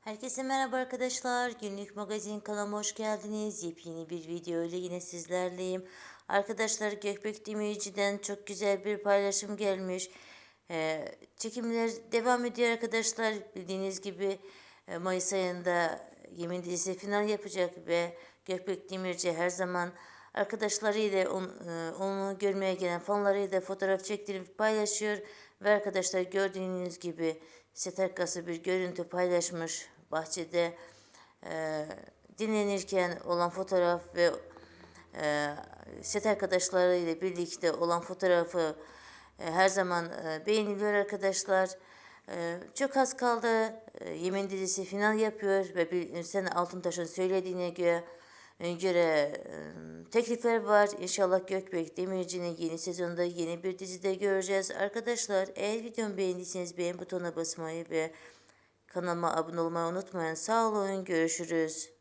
Herkese merhaba arkadaşlar. Günlük magazin kanalıma hoş geldiniz. Yepyeni bir video ile yine sizlerleyim. Arkadaşlar Gökbek Demirci'den çok güzel bir paylaşım gelmiş. Ee, çekimler devam ediyor arkadaşlar. Bildiğiniz gibi e, Mayıs ayında Yemin dizisi final yapacak ve Gökbek Demirci her zaman arkadaşlarıyla on, e, onu görmeye gelen fanlarıyla fotoğraf çektirip paylaşıyor. Ve arkadaşlar gördüğünüz gibi set arkası bir görüntü paylaşmış bahçede e, dinlenirken olan fotoğraf ve e, set arkadaşlarıyla birlikte olan fotoğrafı e, her zaman e, beğeniliyor arkadaşlar. E, çok az kaldı. E, Yemin dizisi final yapıyor ve bir sen Altıntaş'ın söylediğine göre e, göre teklifler var. İnşallah Gökbek Demirci'nin yeni sezonda yeni bir dizide göreceğiz. Arkadaşlar eğer videomu beğendiyseniz beğen butonuna basmayı ve kanalıma abone olmayı unutmayın. Sağ olun. Görüşürüz.